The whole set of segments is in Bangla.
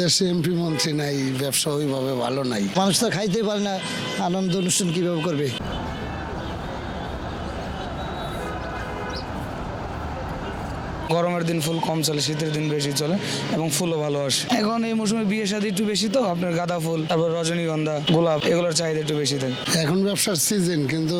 দেশে এমপি মন্ত্রী নাই ব্যবসা ওইভাবে ভালো নাই। মানুষ তো খাইতে পারে না, আনন্দ অনুষ্ঠান কীভাবে করবে? গরমের দিন ফুল কম চলে, শীতের দিন বেশি চলে এবং ফুলও ভালো আসে। এখন এই মৌসুমে বিয়ে শাদী একটু বেশি তো, আপনার গাঁদা ফুল, তারপর রজনীগন্ধা, গোলাপ, এগুলোর চাহিদা একটু বেশি থাকে এখন ব্যবসার সিজন কিন্তু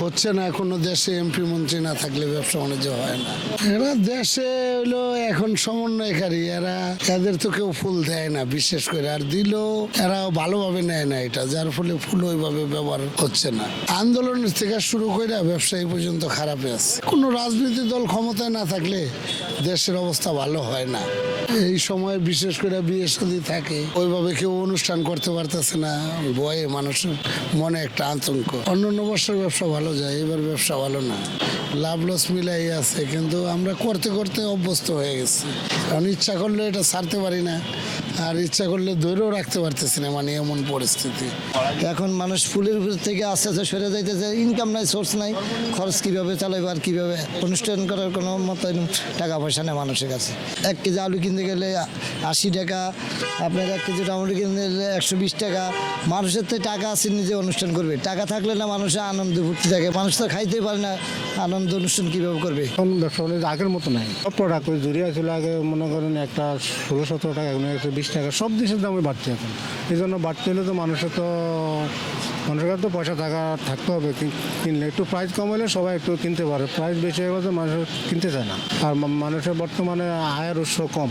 হচ্ছে না কোনো দেশে এমপি মন্ত্রী না থাকলে ব্যবসা বাণিজ্য হয় না। এরা দেশে হইল এখন সমন্বয়কারী, এরা, এদের তো কেউ ফুল দেয় না, বিশেষ করে, আর দিলেও এরা ভালোভাবে নেয় না এটা, যার ফলে ফুল ওইভাবে ব্যবহার হচ্ছে না। আন্দোলনের থেকে শুরু করে ব্যবসা এই পর্যন্ত খারাপে আছে। কোনো রাজনৈতিক দল ক্ষমতায় না থাকলে দেশের অবস্থা ভালো হয় না। এই সময় বিশেষ করে বিয়ে সাদী থাকে, ওইভাবে কেউ অনুষ্ঠান করতে পারতেছে না, ভয়ে মানুষের মনে একটা আতঙ্ক। অন্য অন্য বছর ব্যবসা ভালো যায়, এবার ব্যবসা ভালো না। লাভ লস মিলাই আছে, কিন্তু আমরা করতে করতে অভ্যস্ত হয়ে গেছি। কারণ ইচ্ছা করলে এটা ছাড়তে পারি না। আর ইচ্ছা করলে ধরেও রাখতে পারতেছি না মানে এমন পরিস্থিতি এখন মানুষ ফুলের উপর থেকে আস্তে আস্তে সরে যাইতেছে ইনকাম নাই সোর্স নাই খরচ কীভাবে চালাইবে আর কীভাবে অনুষ্ঠান করার কোনো মতো টাকা পয়সা নেই মানুষের কাছে এক কেজি আলু কিনতে গেলে আশি টাকা আপনার এক কেজি টমেটো কিনতে গেলে একশো বিশ টাকা মানুষের তো টাকা আছে নিজে অনুষ্ঠান করবে টাকা থাকলে না মানুষের আনন্দ ফুর্তি থাকে মানুষ তো খাইতে পারে না আনন্দ অনুষ্ঠান কীভাবে করবে এখন ব্যবসা আগের মতো নাই সব প্রোডাক্ট ওই জুড়িয়া ছিল আগে মনে করেন একটা ষোলো সতেরো টাকা এখন একশো বিশ টাকা, সব দেশের দামই বাড়তে এখন। এই জন্য বাড়তে হলে তো মানুষের তো, মানুষের কাছে তো পয়সা থাকা, থাকতে হবে কিন- কিনলে। একটু প্রাইস কম হলে সবাই একটু কিনতে পারে। প্রাইস বেশি হয়ে গেছে মানুষ কিনতে চায় না। আর মানুষের বর্তমানে আয়ের উৎস কম।